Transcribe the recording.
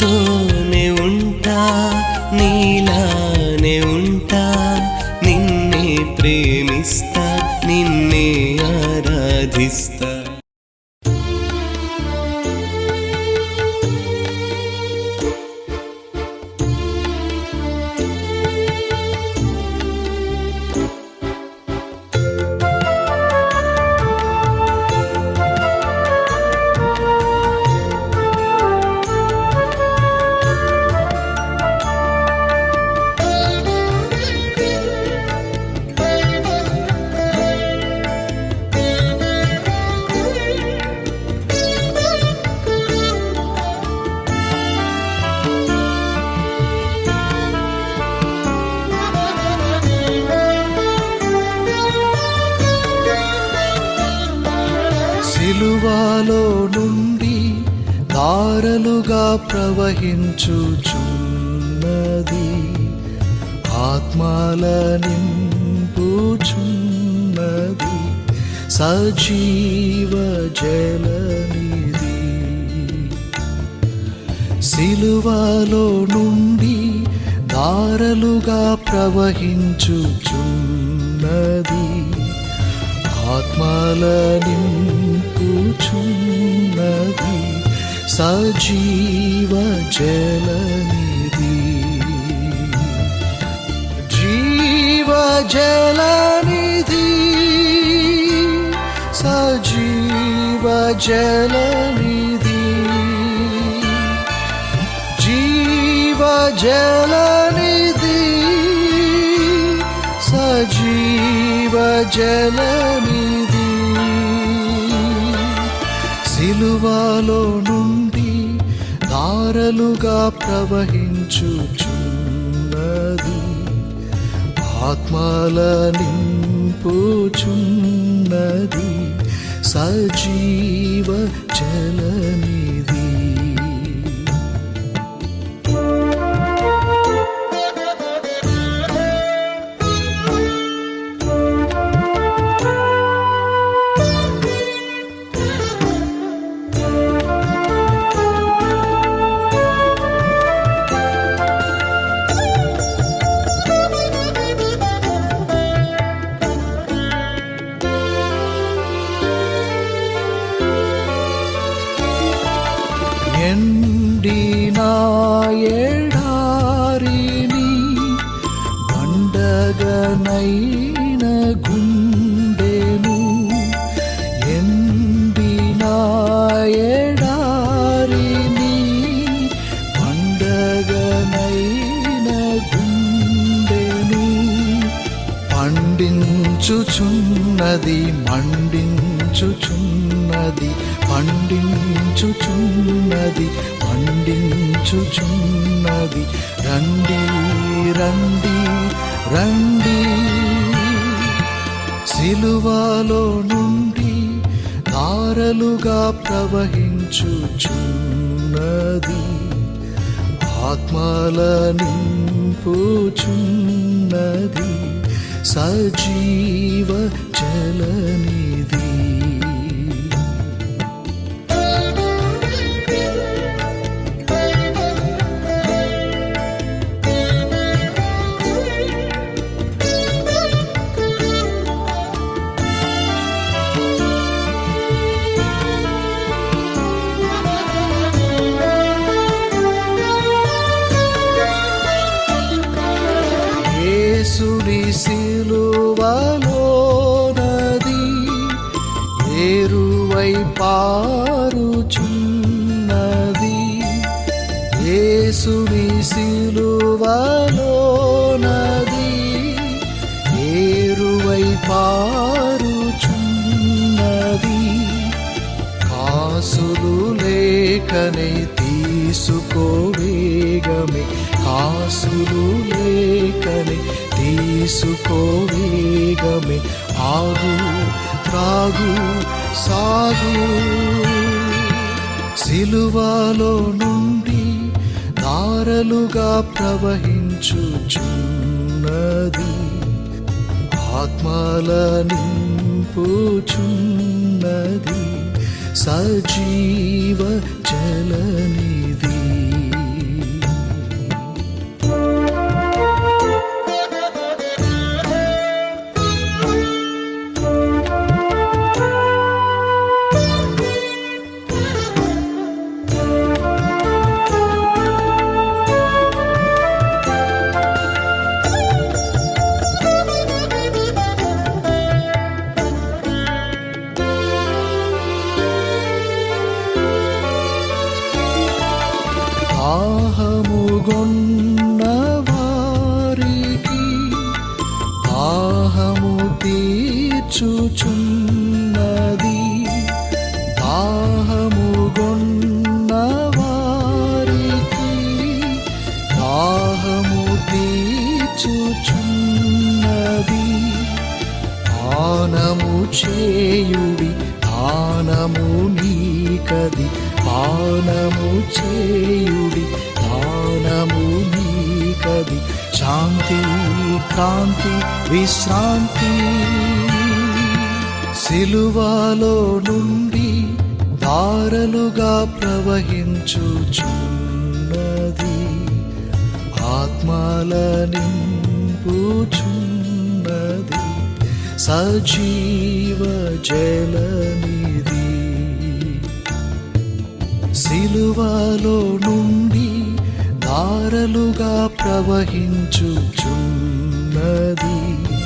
Oh. నాలో నుండి ధారలుగా ప్రవహించుచున్నది. ఆత్మల నింపుచున్నది. సజీవ జలనిధి. సిలువలో నుండి దారలుగా ప్రవహించుచున్నది. ఆత్మల నింపు సజీవ జలనిధి జీవ జలనిధి సజీవ జలనిధి జీవ జలనిధి సజీవ జలనిధి సిలువాలో నుండి దారలుగా ప్రవహించుచున్నది. ఆత్మల నింపుచున్నది. సజీవ జలనిధి ఎండిన ఎడారిని పండగనైన గుండెను ఎండిన ఎడారిని పండగనైన గుండెను పండించుచున్నది మండించుచున్నది పండించుచున్నది పండించుచున్నది. రండి రండి రండి. సిలువలో నుండి ధారలుగా ప్రవహించుచున్నది. ఆత్మల నింపుచున్నది. సజీవ జలనిధి. కాసులు లేకనే తీసుకోవేగమే ఆగు త్రాగు సాగు. సిలువలో నుండి దారలుగా ప్రవహించుచున్నది. ఆత్మల నింపుచున్నది. సజీవ చలని తీర్చుచున్నది దాహముగొన్న వారికి దాహము తీర్చుచున్నది. పానము చేయుడి దానము నీకది. పానము చేయుడి దానము నీకది. శాంతి కాంతి విశ్రాంతి. సిలువలో నుండి దారలుగా ప్రవహించుచున్నది. ఆత్మల నింపుచున్నది. సజీవ జలనిధి. సిలువలో నుండి దారలుగా ప్రవహించుచున్నది.